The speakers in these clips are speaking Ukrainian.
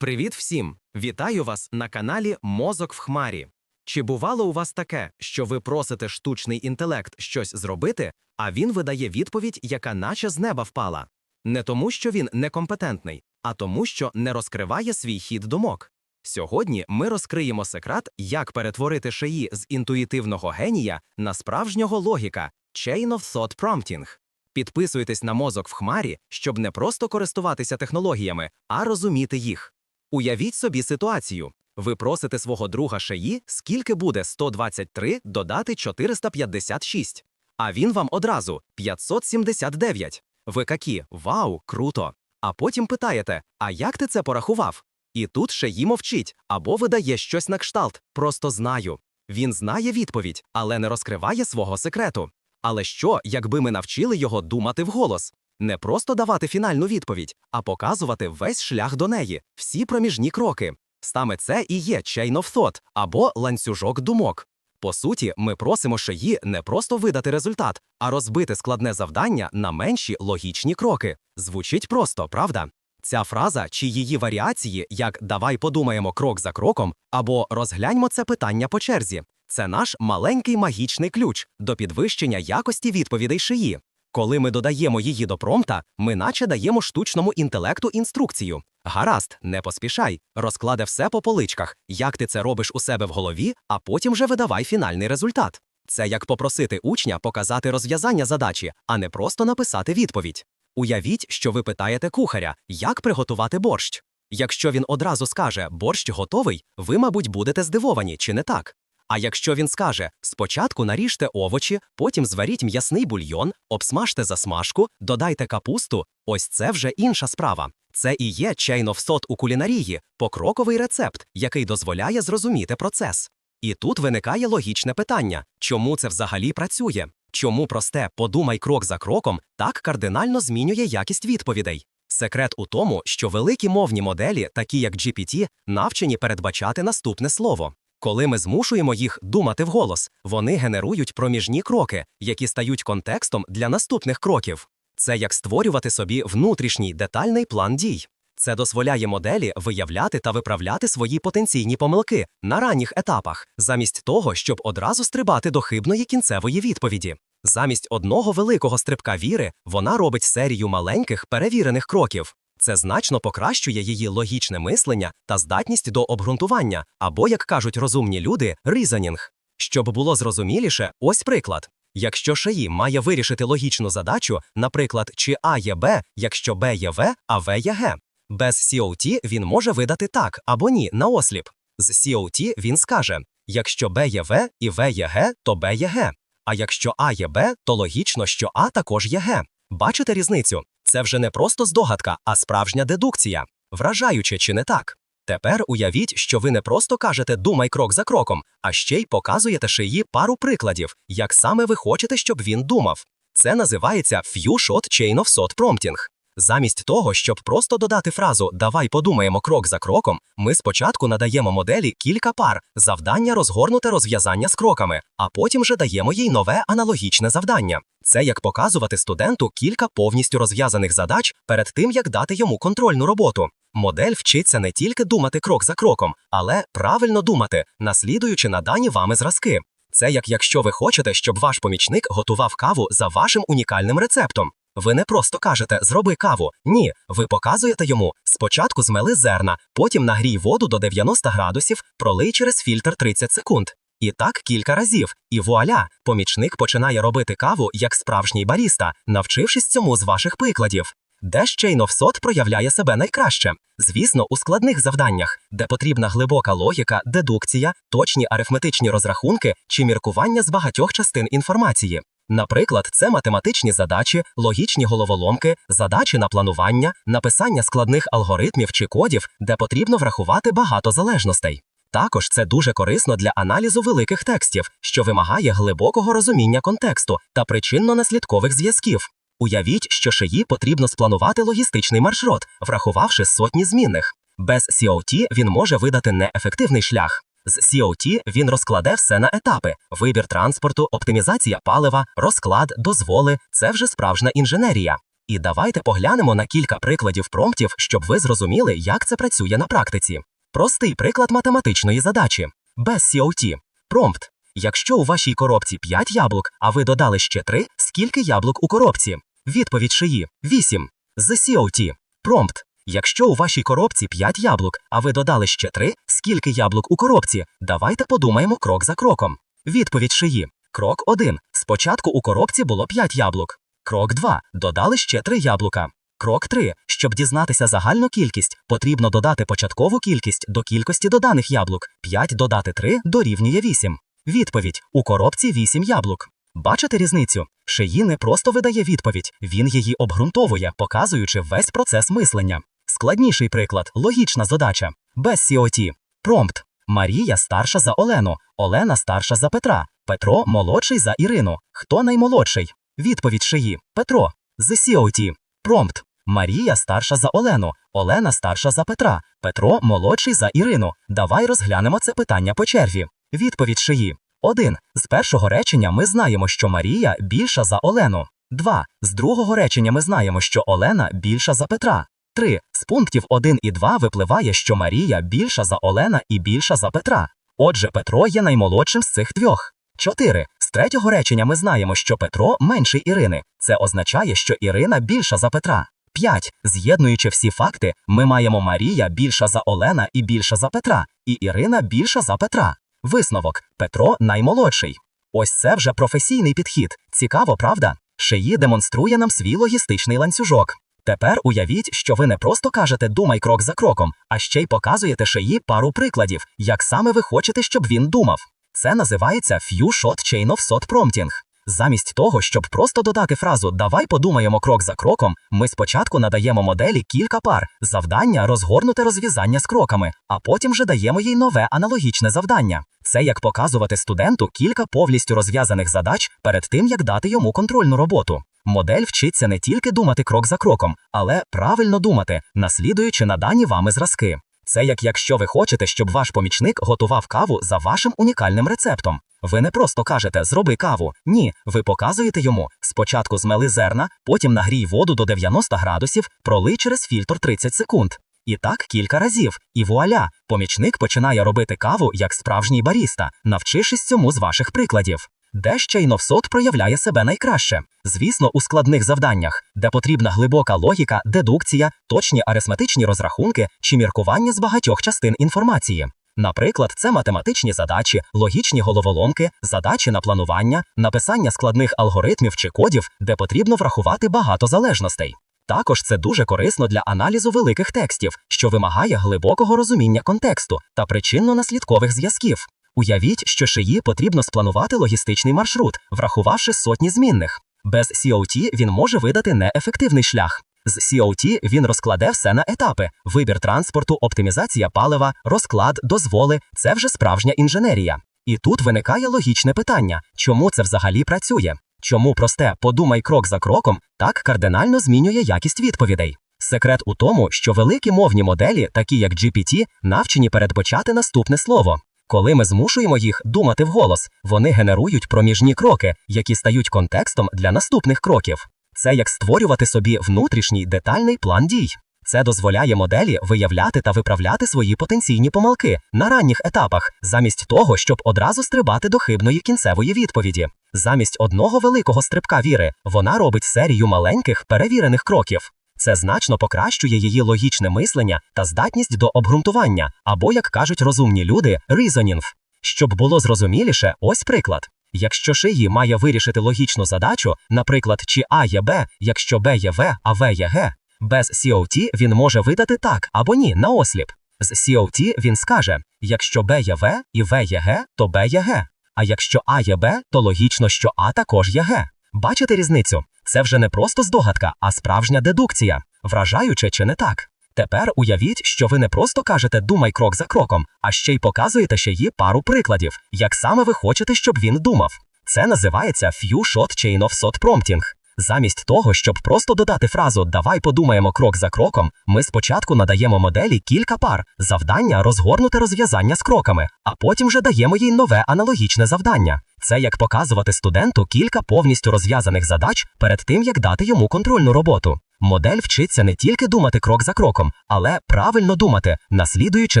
Привіт всім! Вітаю вас на каналі Мозок в Хмарі. Чи бувало у вас таке, що ви просите штучний інтелект щось зробити, а він видає відповідь, яка наче з неба впала? Не тому, що він некомпетентний, а тому, що не розкриває свій хід думок. Сьогодні ми розкриємо секрет, як перетворити шиї з інтуїтивного генія на справжнього логіка Chain of Thought Prompting. Підписуйтесь на мозок в хмарі, щоб не просто користуватися технологіями, а розуміти їх. Уявіть собі ситуацію. Ви просите свого друга шиї, скільки буде 123 додати 456, а він вам одразу 579. Ви какі, вау, круто. А потім питаєте, а як ти це порахував? І тут шиї мовчить або видає щось на кшталт, просто знаю. Він знає відповідь, але не розкриває свого секрету. Але що, якби ми навчили його думати вголос? Не просто давати фінальну відповідь, а показувати весь шлях до неї, всі проміжні кроки. Саме це і є chain of thought або ланцюжок думок. По суті, ми просимо шиї не просто видати результат, а розбити складне завдання на менші логічні кроки. Звучить просто, правда? Ця фраза чи її варіації, як давай подумаємо крок за кроком, або розгляньмо це питання по черзі. Це наш маленький магічний ключ до підвищення якості відповідей шиї. Коли ми додаємо її до промпта, ми наче даємо штучному інтелекту інструкцію. Гаразд, не поспішай, розкладе все по поличках, як ти це робиш у себе в голові, а потім вже видавай фінальний результат. Це як попросити учня показати розв'язання задачі, а не просто написати відповідь. Уявіть, що ви питаєте кухаря, як приготувати борщ. Якщо він одразу скаже борщ готовий, ви, мабуть, будете здивовані, чи не так? А якщо він скаже спочатку наріжте овочі, потім зваріть м'ясний бульйон, обсмажте засмажку, додайте капусту, ось це вже інша справа. Це і є chain of thought у кулінарії, покроковий рецепт, який дозволяє зрозуміти процес. І тут виникає логічне питання: чому це взагалі працює? Чому просте подумай крок за кроком так кардинально змінює якість відповідей? Секрет у тому, що великі мовні моделі, такі як GPT, навчені передбачати наступне слово. Коли ми змушуємо їх думати вголос, вони генерують проміжні кроки, які стають контекстом для наступних кроків. Це як створювати собі внутрішній детальний план дій. Це дозволяє моделі виявляти та виправляти свої потенційні помилки на ранніх етапах, замість того, щоб одразу стрибати до хибної кінцевої відповіді. Замість одного великого стрибка віри вона робить серію маленьких перевірених кроків. Це значно покращує її логічне мислення та здатність до обґрунтування, або, як кажуть розумні люди, різанінг. Щоб було зрозуміліше, ось приклад. Якщо шиї має вирішити логічну задачу, наприклад, чи А є Б, якщо Б є В, а В є Г. Без COT він може видати так або ні на осліп. З COT він скаже: якщо Б є В і В є Г, то Б є Г. А якщо А є Б, то логічно, що А також є Г. Бачите різницю? Це вже не просто здогадка, а справжня дедукція. Вражаюче чи не так? Тепер уявіть, що ви не просто кажете думай крок за кроком, а ще й показуєте шиї пару прикладів, як саме ви хочете, щоб він думав. Це називається Few Shot Chain of Thought Prompting. Замість того, щоб просто додати фразу Давай подумаємо крок за кроком, ми спочатку надаємо моделі кілька пар, завдання розгорнуте розв'язання з кроками, а потім вже даємо їй нове аналогічне завдання. Це як показувати студенту кілька повністю розв'язаних задач перед тим, як дати йому контрольну роботу. Модель вчиться не тільки думати крок за кроком, але правильно думати, наслідуючи надані вами зразки. Це як якщо ви хочете, щоб ваш помічник готував каву за вашим унікальним рецептом. Ви не просто кажете зроби каву. Ні, ви показуєте йому спочатку змели зерна, потім нагрій воду до 90 градусів, пролий через фільтр 30 секунд. І так кілька разів. І вуаля, помічник починає робити каву як справжній баріста, навчившись цьому з ваших прикладів. Де Chain of Thought проявляє себе найкраще? Звісно, у складних завданнях, де потрібна глибока логіка, дедукція, точні арифметичні розрахунки чи міркування з багатьох частин інформації. Наприклад, це математичні задачі, логічні головоломки, задачі на планування, написання складних алгоритмів чи кодів, де потрібно врахувати багато залежностей. Також це дуже корисно для аналізу великих текстів, що вимагає глибокого розуміння контексту та причинно-наслідкових зв'язків. Уявіть, що шиї потрібно спланувати логістичний маршрут, врахувавши сотні змінних. Без COT він може видати неефективний шлях. З COT він розкладе все на етапи: вибір транспорту, оптимізація палива, розклад, дозволи це вже справжня інженерія. І давайте поглянемо на кілька прикладів промптів, щоб ви зрозуміли, як це працює на практиці. Простий приклад математичної задачі без COT. Промпт. Якщо у вашій коробці 5 яблук, а ви додали ще 3, скільки яблук у коробці? Відповідь шиї 8. З COT. Промпт. Якщо у вашій коробці 5 яблук, а ви додали ще 3, скільки яблук у коробці? Давайте подумаємо крок за кроком. Відповідь шиї. Крок 1. Спочатку у коробці було 5 яблук. Крок 2. Додали ще 3 яблука. Крок 3. Щоб дізнатися загальну кількість, потрібно додати початкову кількість до кількості доданих яблук. 5 додати 3 дорівнює 8. Відповідь. У коробці 8 яблук. Бачите різницю? Шиї не просто видає відповідь, він її обґрунтовує, показуючи весь процес мислення. Складніший приклад логічна задача. Без COT. Промпт. Марія старша за Олену, Олена старша за Петра, Петро молодший за Ірину. Хто наймолодший? Відповідь шиї. Петро. З COT. Промпт. Марія старша за Олену, Олена старша за Петра, Петро молодший за Ірину. Давай розглянемо це питання по черві. Відповідь шиї. 1. З першого речення ми знаємо, що Марія більша за Олену. 2. З другого речення ми знаємо, що Олена більша за Петра. 3. З пунктів 1 і 2 випливає, що Марія більша за Олена і більша за Петра. Отже, Петро є наймолодшим з цих двох. 4. З третього речення ми знаємо, що Петро менший Ірини. Це означає, що Ірина більша за Петра. 5. З'єднуючи всі факти, ми маємо Марія більша за Олена і більша за Петра, і Ірина більша за Петра. Висновок Петро наймолодший. Ось це вже професійний підхід. Цікаво, правда? Шиї демонструє нам свій логістичний ланцюжок. Тепер уявіть, що ви не просто кажете думай крок за кроком, а ще й показуєте шиї пару прикладів, як саме ви хочете, щоб він думав. Це називається Few Shot Chain of Thought Prompting. Замість того, щоб просто додати фразу Давай подумаємо крок за кроком, ми спочатку надаємо моделі кілька пар, завдання розгорнуте розв'язання з кроками, а потім вже даємо їй нове аналогічне завдання. Це як показувати студенту кілька повністю розв'язаних задач перед тим, як дати йому контрольну роботу. Модель вчиться не тільки думати крок за кроком, але правильно думати, наслідуючи надані вами зразки. Це як якщо ви хочете, щоб ваш помічник готував каву за вашим унікальним рецептом. Ви не просто кажете зроби каву. Ні, ви показуєте йому спочатку змели зерна, потім нагрій воду до 90 градусів, пролий через фільтр 30 секунд. І так кілька разів. І вуаля, помічник починає робити каву як справжній баріста, навчившись цьому з ваших прикладів. Де ще й новсот проявляє себе найкраще? Звісно, у складних завданнях, де потрібна глибока логіка, дедукція, точні арифметичні розрахунки чи міркування з багатьох частин інформації. Наприклад, це математичні задачі, логічні головоломки, задачі на планування, написання складних алгоритмів чи кодів, де потрібно врахувати багато залежностей. Також це дуже корисно для аналізу великих текстів, що вимагає глибокого розуміння контексту та причинно-наслідкових зв'язків. Уявіть, що шиї потрібно спланувати логістичний маршрут, врахувавши сотні змінних. Без COT він може видати неефективний шлях. З COT він розкладе все на етапи: вибір транспорту, оптимізація палива, розклад, дозволи це вже справжня інженерія. І тут виникає логічне питання: чому це взагалі працює? Чому просте подумай крок за кроком так кардинально змінює якість відповідей? Секрет у тому, що великі мовні моделі, такі як GPT, навчені передбачати наступне слово. Коли ми змушуємо їх думати вголос, вони генерують проміжні кроки, які стають контекстом для наступних кроків. Це як створювати собі внутрішній детальний план дій. Це дозволяє моделі виявляти та виправляти свої потенційні помилки на ранніх етапах, замість того, щоб одразу стрибати до хибної кінцевої відповіді. Замість одного великого стрибка віри вона робить серію маленьких перевірених кроків. Це значно покращує її логічне мислення та здатність до обґрунтування, або, як кажуть розумні люди, reasoning. Щоб було зрозуміліше, ось приклад. Якщо шиї має вирішити логічну задачу, наприклад, чи А є Б, якщо Б є В, а В є Г, без COT він може видати так або ні на осліп. З COT він скаже: якщо Б є В і В є Г, то Б є Г. А якщо А є Б, то логічно, що А також є Г. Бачите різницю? Це вже не просто здогадка, а справжня дедукція. Вражаюче чи не так? Тепер уявіть, що ви не просто кажете думай крок за кроком, а ще й показуєте ще їй пару прикладів, як саме ви хочете, щоб він думав. Це називається Few Shot Chain of Thought Prompting. Замість того, щоб просто додати фразу Давай подумаємо крок за кроком, ми спочатку надаємо моделі кілька пар, завдання розгорнути розв'язання з кроками, а потім вже даємо їй нове аналогічне завдання. Це як показувати студенту кілька повністю розв'язаних задач перед тим, як дати йому контрольну роботу. Модель вчиться не тільки думати крок за кроком, але правильно думати, наслідуючи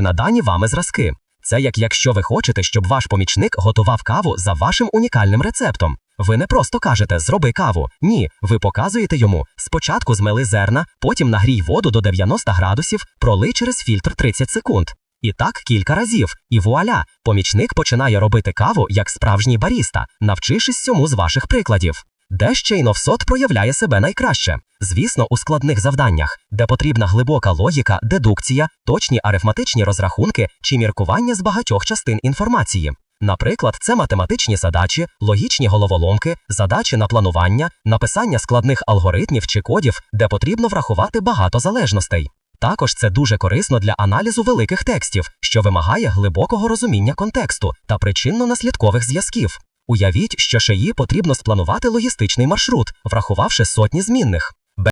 надані вами зразки. Це як якщо ви хочете, щоб ваш помічник готував каву за вашим унікальним рецептом. Ви не просто кажете зроби каву. Ні, ви показуєте йому спочатку змели зерна, потім нагрій воду до 90 градусів, пролий через фільтр 30 секунд. І так кілька разів. І вуаля, помічник починає робити каву як справжній баріста, навчившись цьому з ваших прикладів. Де ще й новсот проявляє себе найкраще? Звісно, у складних завданнях, де потрібна глибока логіка, дедукція, точні арифметичні розрахунки чи міркування з багатьох частин інформації. Наприклад, це математичні задачі, логічні головоломки, задачі на планування, написання складних алгоритмів чи кодів, де потрібно врахувати багато залежностей. Також це дуже корисно для аналізу великих текстів, що вимагає глибокого розуміння контексту та причинно-наслідкових зв'язків. Уявіть, що шиї потрібно спланувати логістичний маршрут, врахувавши сотні змінних.